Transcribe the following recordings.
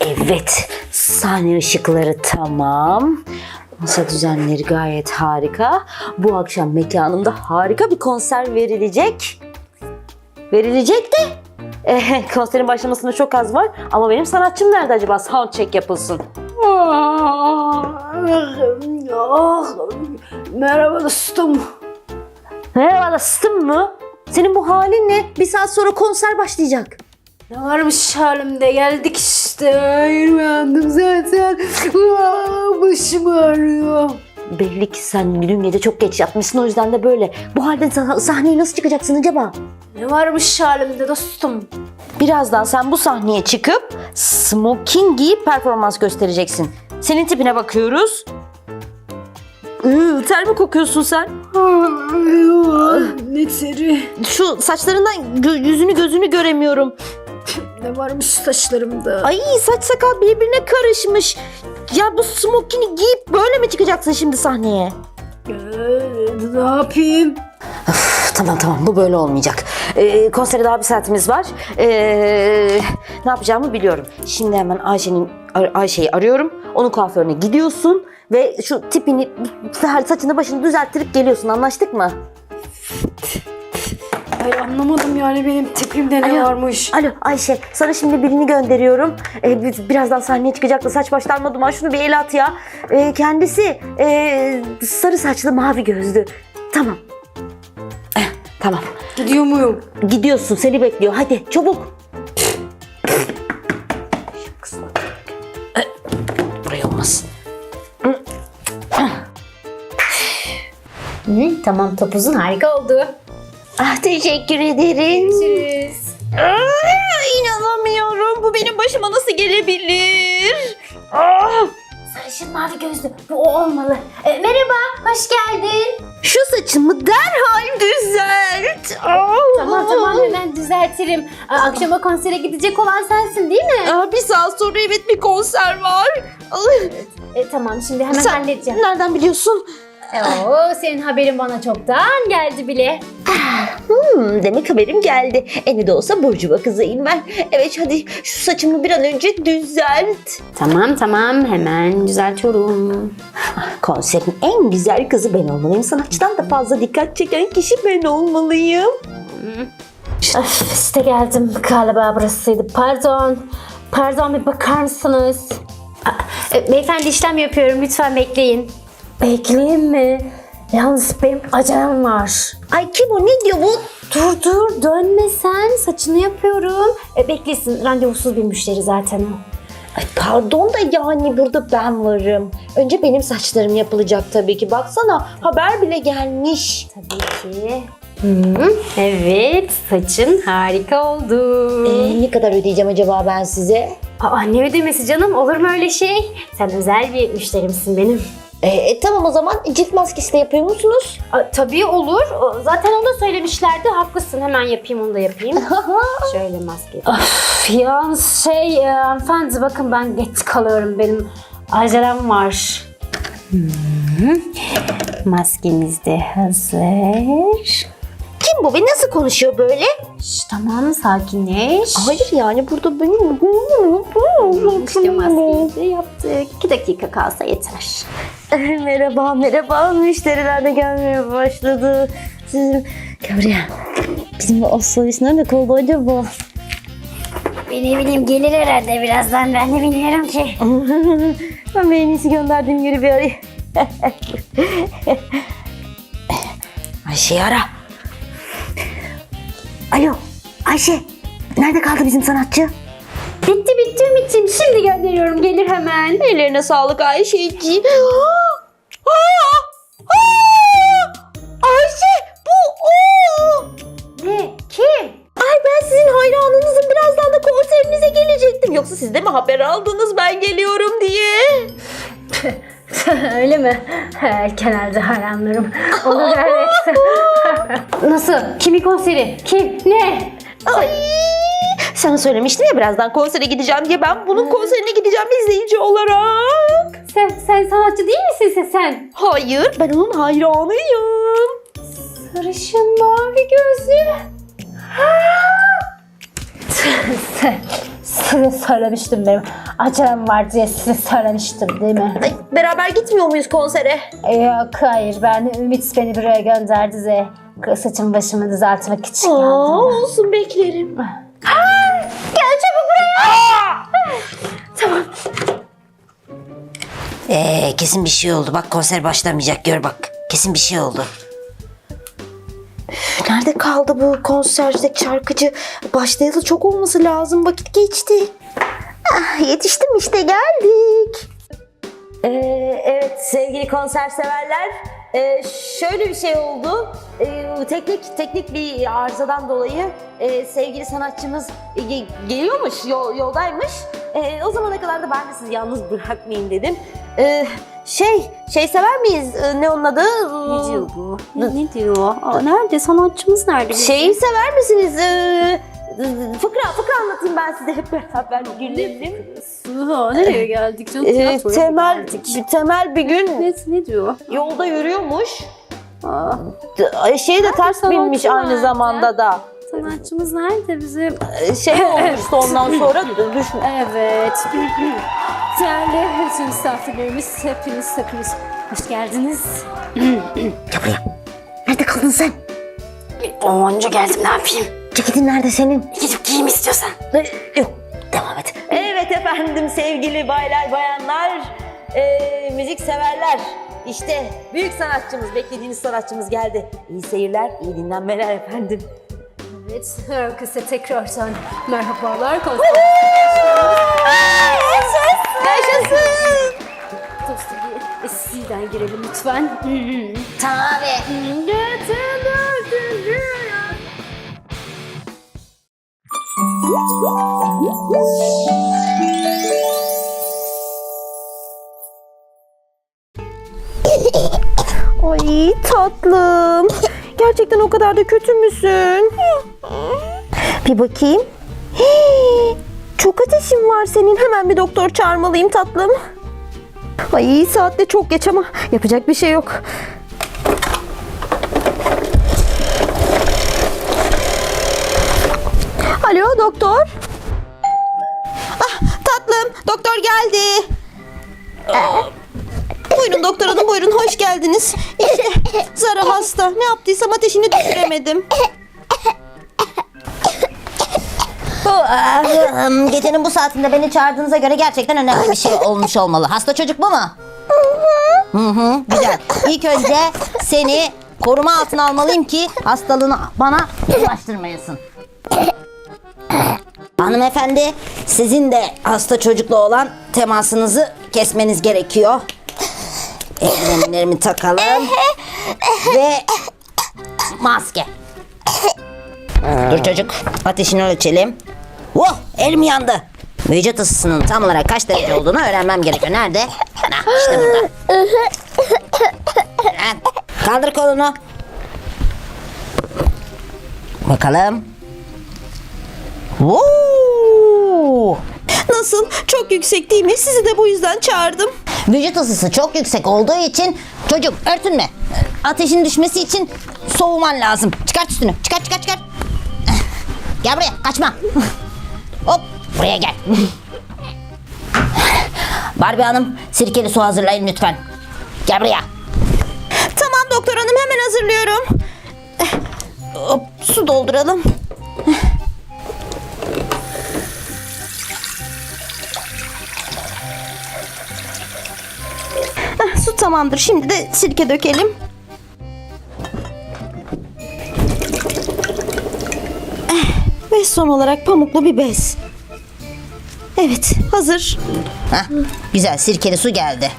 Evet, sahne ışıkları tamam. Masa düzenleri gayet harika. Bu akşam mekanımda harika bir konser verilecek. Verilecek de eh, konserin başlamasında çok az var. Ama benim sanatçım nerede acaba? Sound check yapılsın. Ah, merhaba dostum. Merhaba dostum mu? Senin bu halin ne? Bir saat sonra konser başlayacak. Ne varmış halimde geldik işte. Ayırmadım zaten. Başım ağrıyor. Belli ki sen dün gece çok geç yatmışsın o yüzden de böyle. Bu halde sah- sahneye nasıl çıkacaksın acaba? Ne varmış halimde dostum. Birazdan sen bu sahneye çıkıp smoking giyip performans göstereceksin. Senin tipine bakıyoruz. Iı, ter mi kokuyorsun sen? Ne teri. Şu saçlarından gö- yüzünü gözünü göremiyorum. Ne varmış saçlarımda. Ay saç sakal birbirine karışmış. Ya bu smokini giyip böyle mi çıkacaksın şimdi sahneye? Ee, ne yapayım? Tamam tamam bu böyle olmayacak. Ee, konsere daha bir saatimiz var. Ee, ne yapacağımı biliyorum. Şimdi hemen Ayşe'nin Ay- Ayşe'yi arıyorum. Onun kuaförüne gidiyorsun ve şu tipini saçını başını düzelttirip geliyorsun. Anlaştık mı? Ay anlamadım yani benim tipimde ne Alo. varmış. Alo Ayşe sana şimdi birini gönderiyorum. Ee, biz- birazdan sahneye çıkacak da saç başlanma duman şunu bir el at ya. Ee, kendisi ee, sarı saçlı mavi gözlü. Tamam. Eh, tamam. Gidiyor muyum? Gidiyorsun seni bekliyor. Hadi çabuk. Tamam topuzun harika oldu. Ah teşekkür ederim. Görüşürüz. Aa, inanamıyorum. Bu benim başıma nasıl gelebilir? Ah, Sarışın mavi gözlü. Bu o olmalı. E, merhaba, hoş geldin. şu saçımı derhal düzelt. Ah. Tamam tamam hemen düzeltirim. Aa, akşama konsere gidecek olan sensin değil mi? Aa, bir saat sonra evet bir konser var. Ah, E, tamam şimdi hemen Sen halledeceğim. nereden biliyorsun? Oo, senin haberin bana çoktan geldi bile. Hmm, demek haberim geldi. E ne de olsa Burcuva kızıyım ben. Evet hadi şu saçımı bir an önce düzelt. Tamam tamam hemen düzeltiyorum. Konserin en güzel kızı ben olmalıyım. Sanatçıdan da fazla dikkat çeken kişi ben olmalıyım. Öf işte geldim galiba burasıydı. Pardon. Pardon bir bakar mısınız? Aa, e, beyefendi işlem yapıyorum lütfen bekleyin. Bekleyeyim mi? Yalnız benim acelem var. Ay kim o? Ne diyor bu? Dur dur dönme sen saçını yapıyorum. E, beklesin randevusuz bir müşteri zaten o. Ay pardon da yani burada ben varım. Önce benim saçlarım yapılacak tabii ki. Baksana haber bile gelmiş. Tabii ki. Hı, evet saçın harika oldu. Ee, ne kadar ödeyeceğim acaba ben size? Aa, ne ödemesi canım olur mu öyle şey? Sen özel bir müşterimsin benim. Ee, tamam o zaman cilt maskesi de yapıyor musunuz? Aa, tabii olur. O- Zaten onu da söylemişlerdi. Haklısın. Hemen yapayım onu da yapayım. Şöyle maske. Of, yalnız şey e, hanımefendi bakın ben geç kalıyorum. Benim acelem var. Hı hı. Maskemiz de hazır. Kim bu ve nasıl konuşuyor böyle? Şş, tamam sakinleş. Hayır yani burada benim... İşte maskeyi de yaptık. İki dakika kalsa yeter. merhaba merhaba müşteriler de gelmeye başladı. Sizin... Buraya. Bizim bu asıl nerede kaldı acaba? Ne bileyim gelir herhalde birazdan. Ben de bilmiyorum ki. ben en iyisi gönderdiğim yeri bir arayayım. Ayşe'yi ara. Alo Ayşe. Nerede kaldı bizim sanatçı? Bitti bitti Ümit'ciğim. Şimdi gönderiyorum. Gelir hemen. Ellerine sağlık Ayşeciğim. Ayşe bu o. Ne? Kim? Ay ben sizin hayranınızım. Birazdan da konserinize gelecektim. Yoksa siz de mi haber aldınız ben geliyorum diye? Öyle mi? Genelde hayranlarım. Olur evet. Nasıl? Kimi konseri? Kim? Ne? Ay. Sana söylemiştim ya birazdan konsere gideceğim diye. Ben bunun konserine gideceğim izleyici olarak. Sen, sen sanatçı değil misin sen? sen? Hayır ben onun hayranıyım. sarışın mavi gözlü. Size söylemiştim benim. Acelem var diye size söylemiştim değil mi? Ay, beraber gitmiyor muyuz konsere? Yok hayır ben Ümit beni buraya gönderdi de saçımı başımı düzeltmek için Aa, geldim. olsun beklerim. Gel çabuk buraya. Ee, kesin bir şey oldu. Bak konser başlamayacak. Gör bak. Kesin bir şey oldu. Nerede kaldı bu konserdeki şarkıcı? Başlayalı çok olması lazım. Vakit geçti. Ah, yetiştim işte geldik. Ee, evet sevgili konser severler. ee, şöyle bir şey oldu. Ee, teknik teknik bir arızadan dolayı ee, sevgili sanatçımız e, ge- geliyormuş, yol, yoldaymış. Ee, o zamana kadar da ben de sizi yalnız bırakmayayım dedim. Ee, şey, şey sever miyiz? Ee, ne onun adı? Ne diyor bu? Ne, ne diyor? Aa, nerede? Sanatçımız nerede? Şeyi sever misiniz? Ee, fıkra, fıkra anlatayım ben size hep beraber gülelim. Suha nereye geldik canım? Ee, Tiyatroya mı temel, geldik? temel bir gün Ne, ne diyor? yolda yürüyormuş. Aa, D- Şey de ters sanatçı binmiş aynı nerede? zamanda da. Sanatçımız nerede bizim? Ee, Şey olmuştu ondan sonra düş. Evet. Değerli bütün misafirlerimiz hepiniz hepiniz hoş geldiniz. Gel buraya. Nerede kaldın sen? Onca geldim ne yapayım? Ceketin nerede senin? Gidip giyeyim istiyorsan. Yok. Devam et. Evet efendim sevgili baylar bayanlar, ee, müzik severler. İşte büyük sanatçımız, beklediğiniz sanatçımız geldi. İyi seyirler, iyi dinlenmeler efendim. Evet, herkese tekrardan merhabalar. Yaşasın. Dostum bir Sizden girelim lütfen. Tabii. Ay tatlım. Gerçekten o kadar da kötü müsün? Bir bakayım. Hii, Çok ateşin var senin. Hemen bir doktor çağırmalıyım tatlım. Ay saatte çok geç ama yapacak bir şey yok. Alo doktor. Ah tatlım doktor geldi. Buyurun doktor hanım buyurun hoş geldiniz. İşte Zara hasta. Ne yaptıysam ateşini düşüremedim. Eee, gecenin bu saatinde beni çağırdığınıza göre gerçekten önemli bir şey olmuş olmalı. Hasta çocuk bu mu? Hı hı. Güzel. İlk önce seni koruma altına almalıyım ki hastalığını bana bulaştırmayasın. Hanımefendi, sizin de hasta çocukla olan temasınızı kesmeniz gerekiyor. Eldivenlerimi takalım. Ve maske. Dur çocuk, ateşini ölçelim. Oh, elim yandı. Vücut ısısının tam olarak kaç derece olduğunu öğrenmem gerekiyor. Nerede? Ha, işte burada. Ha, Kaldır kolunu. Bakalım. Woo! Nasıl? Çok yüksek değil mi? Sizi de bu yüzden çağırdım. Vücut ısısı çok yüksek olduğu için çocuk örtünme. Ateşin düşmesi için soğuman lazım. Çıkart üstünü. Çıkart çıkart çıkart. Gel buraya kaçma. Hop buraya gel. Barbie Hanım sirkeli su hazırlayın lütfen. Gel buraya. Tamam doktor hanım hemen hazırlıyorum. Hop, su dolduralım. Tamamdır. Şimdi de sirke dökelim. Eh, Ve son olarak pamuklu bir bez. Evet, hazır. Heh, güzel sirkeli su geldi.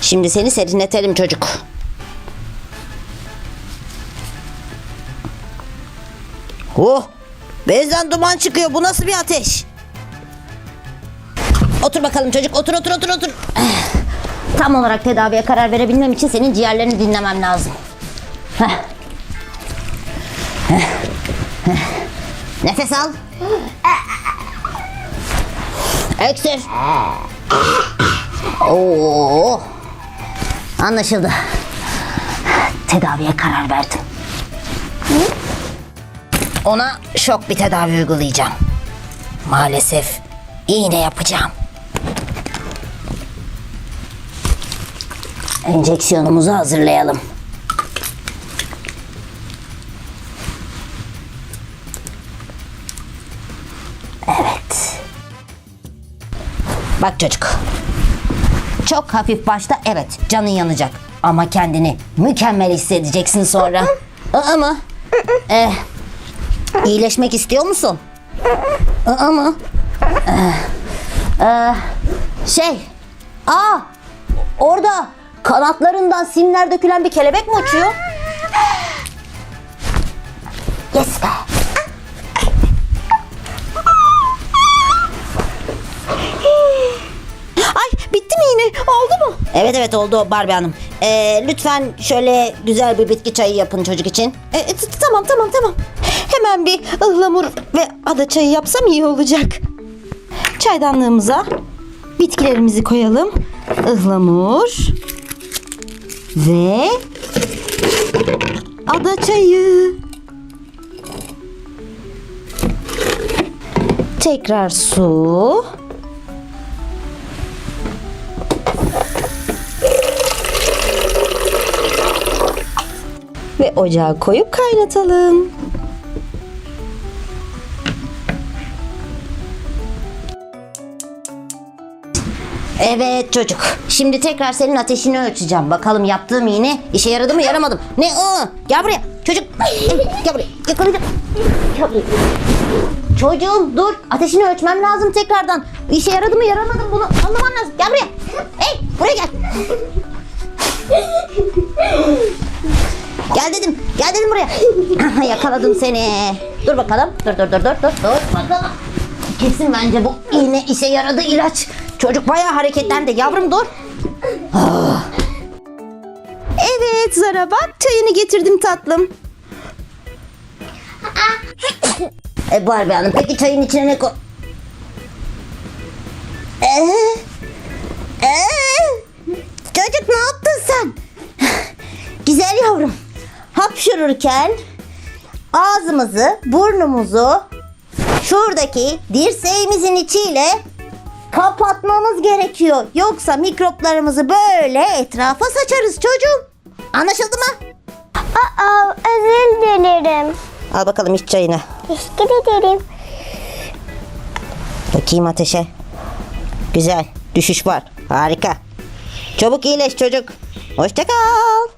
Şimdi seni serinletelim çocuk. Oh! Bezden duman çıkıyor. Bu nasıl bir ateş? Otur bakalım çocuk. Otur otur otur otur. Tam olarak tedaviye karar verebilmem için senin ciğerlerini dinlemem lazım. Heh. Heh. Heh. Nefes al. Öksür. Oo. Anlaşıldı. tedaviye karar verdim. Ona şok bir tedavi uygulayacağım. Maalesef iğne yapacağım. Enjeksiyonumuzu hazırlayalım. Evet. Bak çocuk. Çok hafif başta evet canın yanacak. Ama kendini mükemmel hissedeceksin sonra. Ama eh, iyileşmek istiyor musun? Ama eh, şey aa orada kanatlarından simler dökülen bir kelebek mi uçuyor? Yes be. Ay bitti mi yine? Oldu mu? Evet evet oldu Barbie Hanım. Ee, lütfen şöyle güzel bir bitki çayı yapın çocuk için. E, t- tamam tamam tamam. Hemen bir ıhlamur ve ada çayı yapsam iyi olacak. Çaydanlığımıza bitkilerimizi koyalım. Ihlamur ve ada çayı. Tekrar su. Ve ocağa koyup kaynatalım. Evet çocuk. Şimdi tekrar senin ateşini ölçeceğim. Bakalım yaptığım iğne işe yaradı mı yaramadı mı? Ne o? Gel buraya. Çocuk. Gel buraya. Yakalayacağım. Gel buraya. Çocuğum dur. Ateşini ölçmem lazım tekrardan. İşe yaradı mı yaramadı mı bunu anlaman lazım. Gel buraya. Hey buraya gel. Gel dedim. Gel dedim buraya. Yakaladım seni. Dur bakalım. Dur dur dur dur dur. Dur bakalım. Kesin bence bu iğne işe yaradı ilaç. Çocuk bayağı hareketlendi. Yavrum dur. Evet Zara bak çayını getirdim tatlım. E Barbie Hanım peki çayın içine ne koy... Ee, ee, çocuk ne yaptın sen? Güzel yavrum. Hapşururken ağzımızı, burnumuzu şuradaki dirseğimizin içiyle kapatmamız gerekiyor. Yoksa mikroplarımızı böyle etrafa saçarız çocuğum. Anlaşıldı mı? Aa, özür dilerim. Al bakalım iç çayını. Teşekkür ederim. Bakayım ateşe. Güzel. Düşüş var. Harika. Çabuk iyileş çocuk. Hoşça kal.